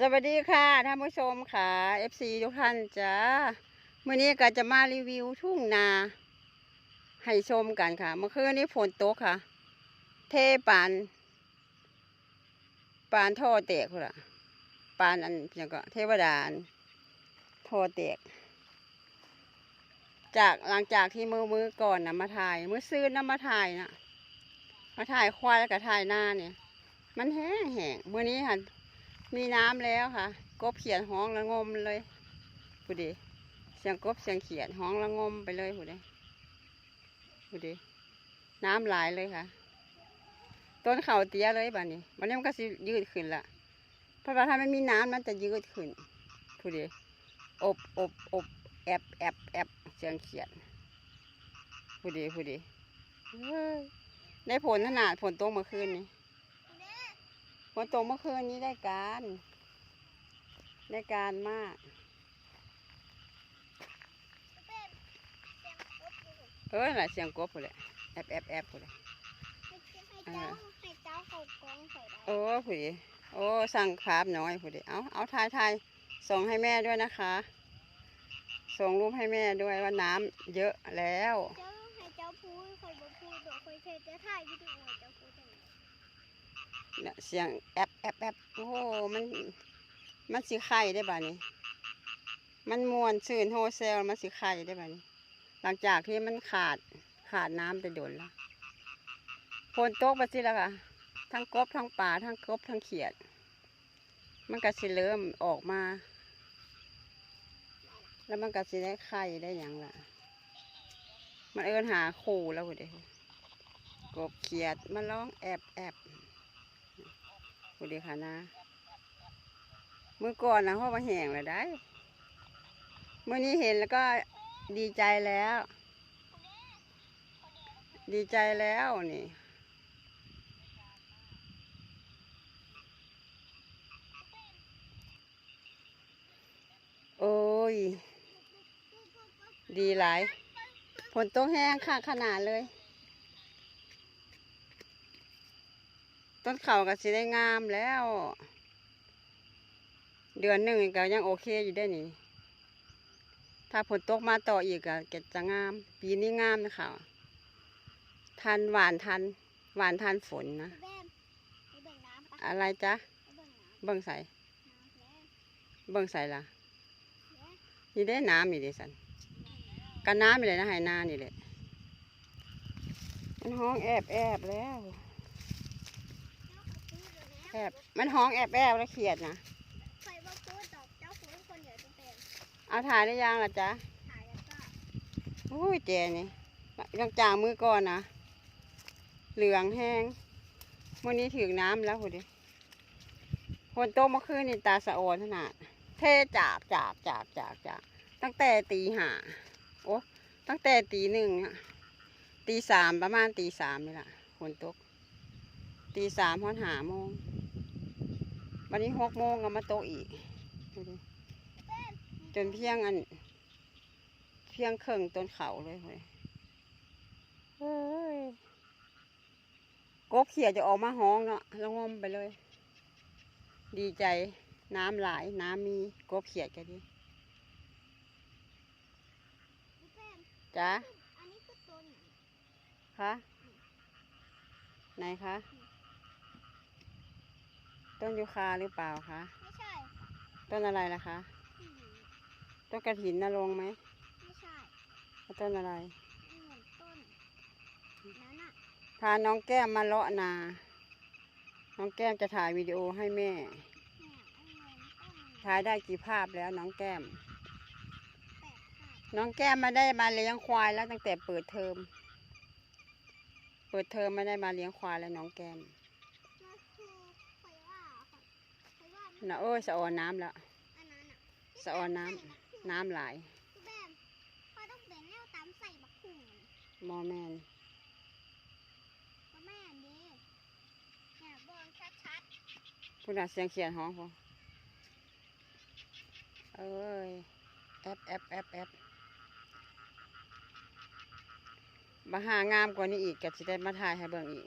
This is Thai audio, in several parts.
สวัสดีค่ะท่านผู้ชมค่ะ FC ทุกท่านจ้ามื่อนี้ก็จะมารีวิวทุ่งนา ให้ชมกันค่ะ เมื่อคืนนี้ฝนตกค่ะ เทปาน ปานท่อแตกพุ่นละปานอันยังก็เทวดานท่อแตก จากหลังจากที่มือมือก่อนนะมาถ่ายมือซื้อนะมาถ่ายนะมาถ่ายควายแล้วก็ถ่ายหน้าเนี่ย มันแห้งแห้งเมื่อนี้ค่ะ มีน้ำแล้วค่ะ กบเขียนห้องละงมเลยผู้ดีเสียงกบเสียงเขียนห้องละงมไปเลยผู้ดีผู้ดีน้ำหลายเลยค่ะ ต้นเขาเตี้ยเลยบ้านี้วันนี้มันก็สิยืดขึ้นละเพราะว่าถ้าไม่มีน้ำมันจะยืดขึ้นผู้ดีอบอบอบแอบแอบแอบเสียงเขียนผู้ดีผู้ดีเฮ้ยได้ผลขนาดผลตกเมื่อคืนนี้ ฝนตกเมื่อคืนนี้ได้การ ได้การมาก เออหลายเสียงกบผู้เลยแอบแอบแอบผู้เลยให้เจ้าให้เจ้าเขากองใส่ได้โอ้ผู้ดีโอ้ สั่งคราบน้อยผู้ดีเอาเอาทายทายส่งให้แม่ด้วยนะคะ ส่งรูปให้แม่ด้วยว่าน้ำเยอะแล้ว เจ้าให้เจ้าพูดคอยบ่พูดดอกคอยเทจะถ่ายวิดีโอเจ้าพูดจังไง เสียงแอบแอบแอบโอ้โหมัน มันสีไข่ได้บ่านี้ มันมวนซื่นโฮเซลมันสีไข่ได้บ่านี้ หลังจากที่มันขาดขาดน้ำไปโดนแล้วฝนตกไปสิแล้วค่ะ ทั้งกบทั้งป่าทั้งกบทั้งเขียด มันก็สิเริ่มออกมา แล้วมันก็สิได้ไข่ได้อย่างละมันเอินหาขู่แล้วเด้กบเขียดมันร้องแอบแอบ กูดีค่ะนะมื่อก่อนนะเพราะว่าแห้งเลยได้เมื่อนี้เห็นแล้วก็ดีใจแล้ว ดีใจแล้วนี่โอ้ย ดีหลายฝนตกแห้งค่ะขนาดเลย ต้นเขาก็สิได้งามแล้ว เดือนหนึ่งก็ยังโอเคอยู่ได้อนี่ ถ้าฝนตกมาต่ออีกก็เก็จะงาม ปีนี้งามนะคะทันหวานทันหวานทันฝนนะแม่ไปเบิ่งน้ำปะอะไรจ๊ะไปเบิ่งน้ำเบิ่งใส่น้ำแล้วเบิ่งใส่ละแล้วนี่ได้น้ำนี่เด้สันกันน้ำนี่เลยนะใหายนานี่แหละมันห้องแอบแอบแล้ว เจ้าเขาพูดเลยนะ แอ บมันห้องแอบแอบแล้วเครียดนะคอยบ่พูดดอกเจ้าพูดคนเดียวจะเป็นเอาถ่ายได้ยังล่ะจ๊ะถ่ายแล้วก็อุ้ยเจนี่ยังจางมือก่อนนะเหลืองแห้งวันนี้ถึงน้ำแล้วพอดีคนโตกเมื่อคืนนี่ตาสะออนขนาด เทจาบจาบจาบจาบจาบตั้งแต่ตีห้าโอ้ตั้งแต่ตีหนึ่งอะตีสามประมาณตีสามนี่แหละฝนตก ตีสามพอนหาโมง วันนี้หกโมงก็มาตกอีกดูดิจนเพียงอัน เพียงครึ่งต้นเขาเลยเว้ยเฮ้ยกบเขียดจะออกมาห้องเนาะแล้วงมไปเลย ดีใจน้ำหลายน้ำมีกบเขียดกันดิพี่แป้งจ้าอันนี้คือต้นหยังคะไหนคะ ต้นยูคาหรือเปล่าคะ ไม่ใช่ต้นอะไรล่ะคะอืมต้นกระถินนะลงไหมไม่ใช่แล้วต้นอะไรมันเหมือนต้นนั้นอะพาน้องแก้มมาเลาะนา น้องแก้มจะถ่ายวิดีโอให้แม่ เนี่ยอันเหมือนต้นถ่ายได้กี่ภาพแล้วน้องแก้ม แปดค่ะน้องแก้มมาได้มาเลี้ยงควายแล้วตั้งแต่เปิดเทอม เปิดเทอมไม่ได้มาเลี้ยงควายแล้วน้องแก้ม นั่นคือคอยว่าค่ะคอยว่ามั นนะโอ้ยสะออนน้ำแล้วอันนั้นอะสะออนน้ำน้ำหลายพี่แบมพอต้องเป็นแนวตามใส่บักหุ่งมอแมนพ่อแม่ดีเนี่ยเบิ่งชัดพูดน่ะเสียงเขียนห้องพอเอ้ยแอบแอบแอบแอบมาหางามกว่านี้อีกก็จะได้มาถ่ายให้เบิ่งอีก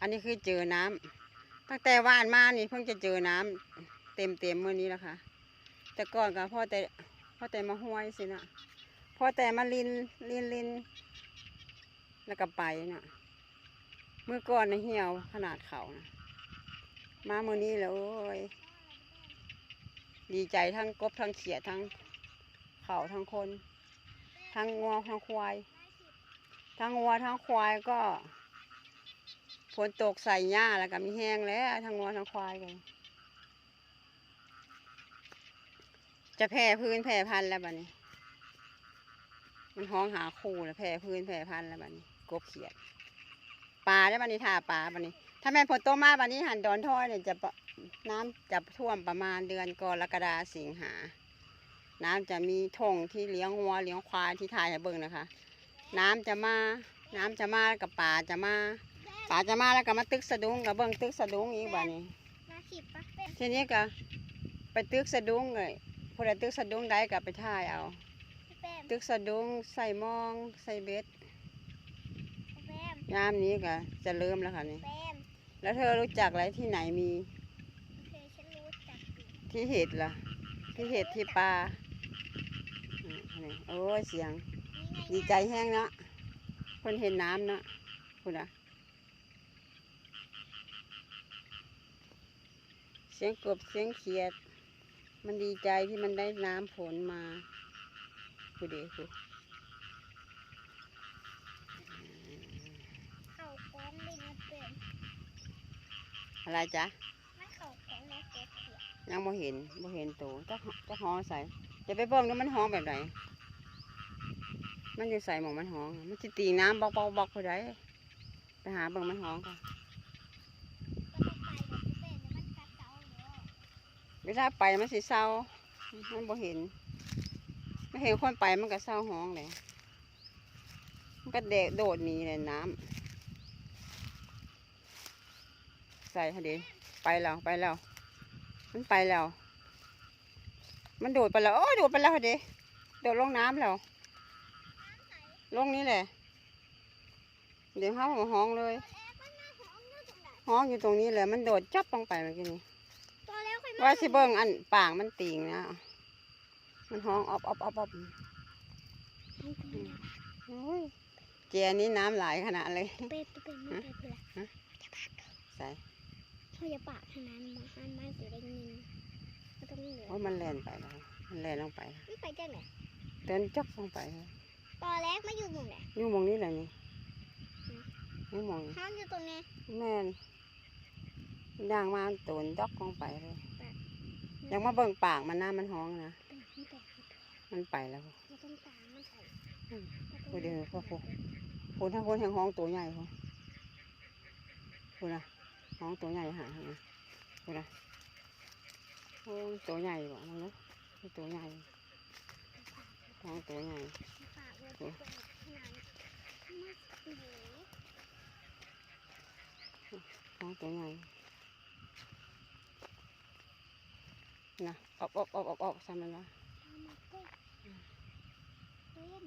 อันนี้คือเจอน้ำ ตั้งแต่ว่านมานี่เพิ่งจะเจอน้ำเต็มเต็มๆมื้อนี้แล้วค่ะ แต่ก่อนก็พ่อแต่พ่อแต่มาห้วยสินะพ่อแต่มาลินลินลินแล้วก็ไปน่ะเมื่อก่อนในะเหี่ยวขนาดเขานะมาเมื้อนี้แล้วโอ้ยดีใจทั้งกบทั้งเขียดทั้งเขาทั้งคน ทั้งงัวทั้งควาย ทั้งงัวทั้งควายก็ ฝนตกใส่หญ้าแล้วก็มีแห้งแล้วทั้งงัวทั้งควายกันจะแผ่พื้นแผ่พันแล้วบัดนี้ มันห้องหาคู่แล้วแผ่พื้นแผ่พันแล้วบัดนี้กบเขียดปลาได้วบัดนี้ท่าปลาบัดนี้ ถ้าแม่นฝนตกมาบัดนี้หันดอนท้อยเนี่ยจะน้ำจะท่วมประมาณเดือนกรกฎาสิงหา น้ำจะมีท่งที่เลี้ยงวัวเลี้ยงควายที่ถ่ายให้เบิ่งนะคะ น้ำจะมา น้ำจะมากับป่าจะมา ป่าจะมาแล้วก็มาตึกสะดุ้งกับเบิ่งตึกสะดุ้งอีกบ้านี้มาสิบปะเป็นทีนี้ก็ไปตึกสะดุ้งเลยพอได้ตึกสะดุ้งได้ก็ไปถ่ายเอา แป้มตึกสะดุ้งใส่หมองใส่เบ็ดแป้มยามนี้ก็จะเริ่มแล้วค่ะนี่แป้มแล้วเธอรู้จักอะไรที่ไหนมีโอเคฉันรู้จักอยู่ที่เห็ดล่ะที่เห็ดที่ปลาอืมนี่โอ้ยเสียง นี่ไงดีใจแห้งเนาะคนเห็นน้ำเนาะคุณอะ สียงกบเสียงเขียด มันดีใจที่มันได้น้ำฝนมาคุณเด็คุณเข่าก้อนเลยนะเป็นอะไรจ๊ะมันเข่าก้อนแล้วเก็บเขียดยังบ่เห็นบ่เห็นตัวจะจะห้องใส่จะไปเบิ่งดูมันห้องแบบไหนมันอยู่ใส่หมองมันห้อง มันจะตีน้ำบอกบอกบอกไปได้ไปหาเบิ่งมันห้องก่อน ก็ต้องไปเดี๋ยวเป็นเดี๋ยวมันกัดเสาเดี๋ยว เวลาไปมันสิเศร้า มันบ่เห็นไม่เห็นคนไปมันก็เศร้าห้องเลยมันก็เดะโดดหนีเลยน้ำใส่ฮะเดไปแล้วไปแล้ว มันไปแล้ว มันโดดไปแล้วโอ้โดดไปแล้วฮะเดโดดลงน้ำแล้วลงนี้แหละ เดี๋ยวเขาห้องเลย ห้องอยู่ตรงนี้แหละมันโดดจับลงไปเมื่อกี้นี้ วค่อยมาว่าสิเบิ่งอันปางมันติงนะ มันห้องออบออบออบออบโอ้ยเจียนี้น้ำไหลายขนาดเลยเป็ดตัวเป็นไม่เป็ดเลยใส่เขาจะปากขนาดมาหันมาสิได้เงินก็ต้องเหลือโอ้ยมันแล่นไปแล้วมันแล่นลงไปไม่ไปจังไหนเดินจักลงไปเลยตอนแรกมาอยู่หมุงไหนอยู่หมองนี้แหละนี่นี่หมองนี้ห้องอยู่ตรงนี้แม่นย่างมาโตนจักลงไปเลย ยังมาเบิ่งปากมันน้ามันห้องนะเป็นไม่เป็ดมันไปแล้วเราต้องตามมันไปโอ้ยเดี๋ยวพ่อพ่อพูนถ้าพูนแห่งห้องตัวใหญ่พ่อพูนนะห้องตัวใหญ่หาหาพูนนะโอ้ยตัวใหญ่บ่มันเนาะตัวใหญ่ห้องตัวใหญ่ฝากไว้ที่ตรงขนาดมาหนีห้องตัวใหญ่ นะออกออกออกออกออกซ้ำมันละทำมาเป็ดเป็น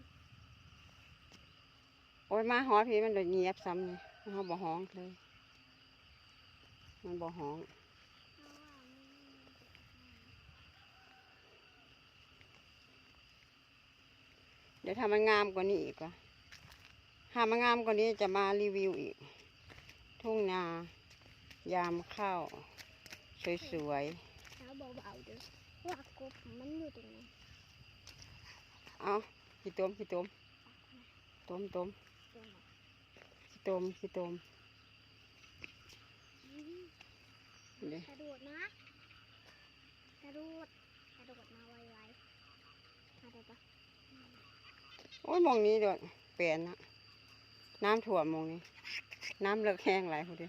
โอ้ยมาหอพี่มันโดนเหยียบซ้ำเลยมันเขาบ่ห้องเลย มันบ่ห้องเอาว่ามันเดี๋ยวถ้ามันงามกว่านี้อีกก็ถ้ามันงามกว่านี้จะมารีวิวอีก ทุ่งนายามเข้าว สวยเอาเบาๆเด้อว่ากบมันอยู่ตรงนี้ๆเอาขี้ต้มขี้ต้มต้มต้มตรงไหนขี้ต้มขี้ต้มอืมเดี๋ยวกระโดดนะกระโดดกระโดดมาไวๆมาได้ปะโอ้ยหมองนี้เดี๋ยวเปลี่ยนนะน้ำท่วมหมองนี้ น้ำเลิกแห้งไหลายพอดี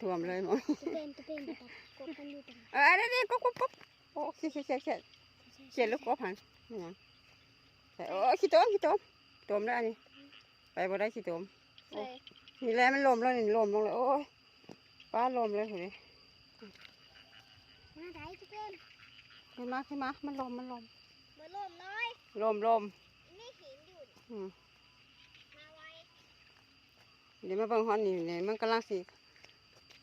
ท่วมเลยหมองตะเป็นตะเป็นตะกบมันอยู่ตรงไหนเออเดี๋ยวเดี๋ยวกบกบกบ โอ้เขียดเขียดเขียดเขียดเขียดลูกกบหันนี่หยังใส่โอ้ยขี้ต้มขี้ต้มต้มได้วอันนี่ไปบ่ได้ขี้ต้มใส่นี่แหละมันลมแล้วนี่ลมลงเลยโอ้ยป้าลมเลยพอดีมาได้ตะเป็นขึ้นมาขึ้นมามันลมมันลมเบอร์ลมน้อยลมลมนี่หินอยู่นี่อืมมาไวเดี๋ยวมาเบิ่งฮอนนี่นี่มันกำลังสิ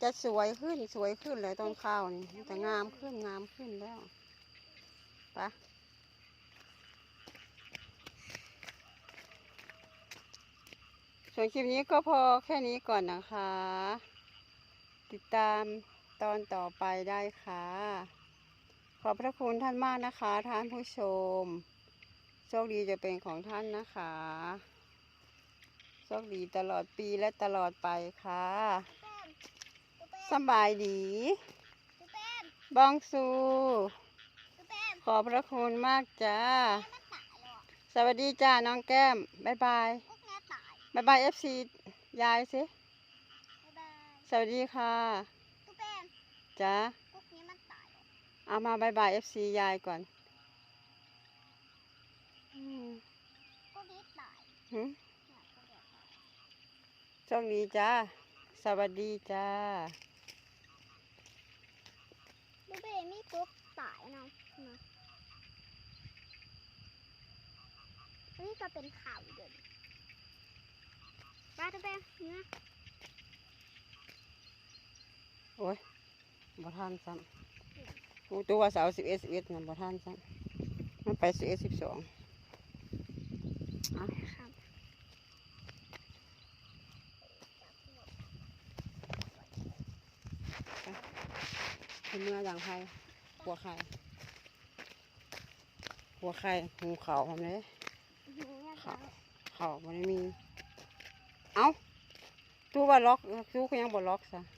จะสวยขึ้นสวยขึ้นเลยต้นข้าวนี่จะงามขึ้นงามขึ้นแล้วปะส่วนคลิปนี้ก็พอแค่นี้ก่อนนะคะ ติดตามตอนต่อไปได้ค่ะ ขอบพระคุณท่านมากนะคะ ท่านผู้ชม โชคดีจะเป็นของท่านนะคะ โชคดีตลอดปีและตลอดไปค่ะ สมบายดีดูแป้มบองซูดูแป้มขอบพระคุณมากจ้าแม่มันตายแล้วอะสวัสดีจ้าน้องแก้มบ๊ายบายพวกแม่ตายบ๊ายบายเอฟซียายสิบ๊ายบายสวัสดีค่ะดูแป้มจ้าพวกนี้มันตายแล้วเอามาบ๊ายบายเอฟซียายก่อนอืมพวกนี้ตายหึเนี่ยพวกเดียวตายโชคดีจ้า สวัสดีจ้า ดูแป้มมีกุ๊กตายนาะนะอันนี้ก็เป็นข่าวเดินมาดูแป้มเนี่ยโอ้ยบ่ทันซ้ำกูตัวว่าเสาสิบเอ็ดสิบเอ็ดนะบ่ทันซ้ำมันไปสิบเอ็ดสิบสองครับ เป็นเมื่ออย่างไทยหัวไข่ หัวไข่หูเขาทำเลยเนี่ยครัเขาบเขามันไม่มี เอ้า ตู้ว่าล็อกตู้ก็ยังบ่ล็อกซะ